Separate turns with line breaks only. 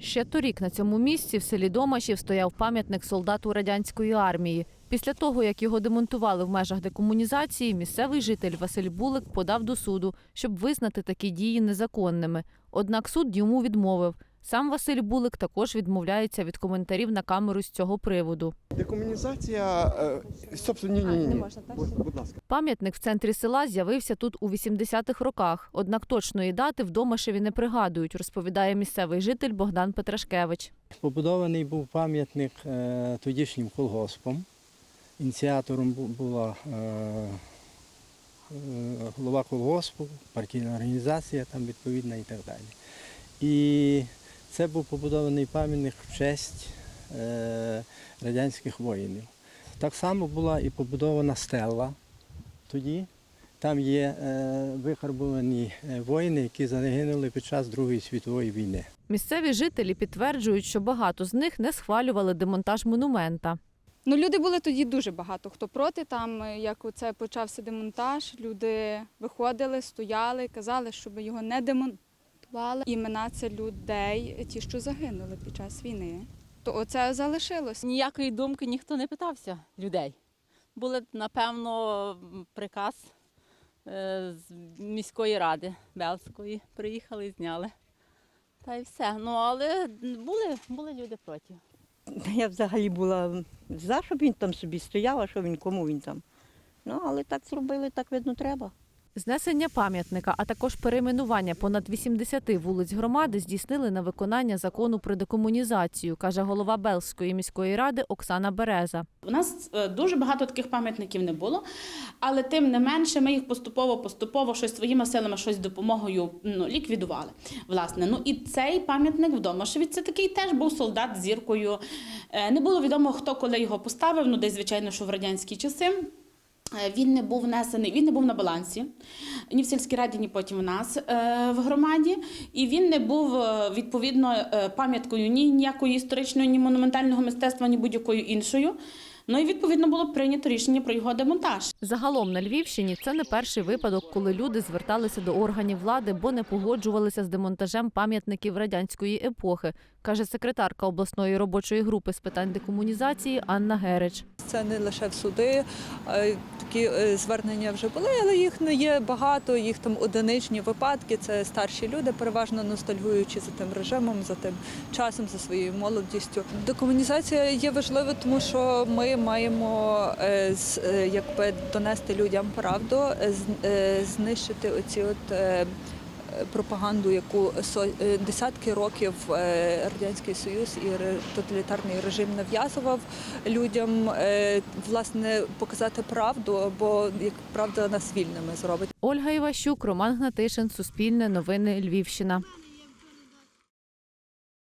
Ще торік на цьому місці в селі Домашів стояв пам'ятник солдату радянської армії. Після того, як його демонтували в межах декомунізації, місцевий житель Василь Булик подав до суду, щоб визнати такі дії незаконними. Однак суд йому відмовив. Сам Василь Булик також відмовляється від коментарів на камеру з цього приводу.
Декомунізація. е, Стоп, ні, ні, ні.
не можна, так?
Будь, будь ласка.
Пам'ятник в центрі села з'явився тут у 80-х роках. Однак точної дати в Домашеві не пригадують, розповідає місцевий житель Богдан Петрашкевич.
Побудований був пам'ятник е, тодішнім колгоспом. Ініціатором бу- була е, е, голова колгоспу, партійна організація там відповідна і так далі. І це був побудований пам'ятник в честь е, радянських воїнів. Так само була і побудована стела тоді. Там є е, викарбовані е, воїни, які загинули під час Другої світової війни.
Місцеві жителі підтверджують, що багато з них не схвалювали демонтаж монумента.
Ну, люди були тоді дуже багато. Хто проти, там як оце почався демонтаж, люди виходили, стояли, казали, щоб його не демонтували. Імена це людей, ті, що загинули під час війни. То оце залишилось.
Ніякої думки ніхто не питався людей. Були, напевно, приказ е, з міської ради Белської. Приїхали і зняли. Та й все. Ну, але були, були люди проти.
Я взагалі була за, щоб він там собі стояв, а що він, кому він там. Ну, але так зробили, так видно, треба.
Знесення пам'ятника, а також перейменування понад 80 вулиць громади здійснили на виконання закону про декомунізацію, каже голова Белської міської ради Оксана Береза.
У нас е, дуже багато таких пам'ятників не було, але тим не менше ми їх поступово-поступово щось своїми силами, щось допомогою ну, ліквідували. Власне, ну і цей пам'ятник в Домашеві це такий теж був солдат зіркою. Е, Не було відомо, хто коли його поставив. Ну, десь, звичайно, що в радянські часи. Е, Він не був внесений, він не був на балансі ні в сільській раді, ні потім в нас е, в громаді. І він не був е, відповідно пам'яткою ні ніякої історичної, ні монументального мистецтва, ні будь-якою іншою. Ну і відповідно було прийнято рішення про його демонтаж.
Загалом на Львівщині це не перший випадок, коли люди зверталися до органів влади, бо не погоджувалися з демонтажем пам'ятників радянської епохи, каже секретарка обласної робочої групи з питань декомунізації Анна Герич.
Це не лише в суди. Такі е, звернення вже були, але їх не є багато, їх там одиничні випадки. Це старші люди, переважно ностальгуючи за тим режимом, за тим часом, за своєю молодістю. Декомунізація є важлива, тому що ми маємо е, е, якби донести людям правду, знищити оці от. Пропаганду, яку е, десятки років е, радянський союз і тоталітарний режим нав'язував людям, е, власне, показати правду, бо як правда нас вільними зробить.
Ольга Іващук, Роман Гнатишин, Суспільне новини Львівщина.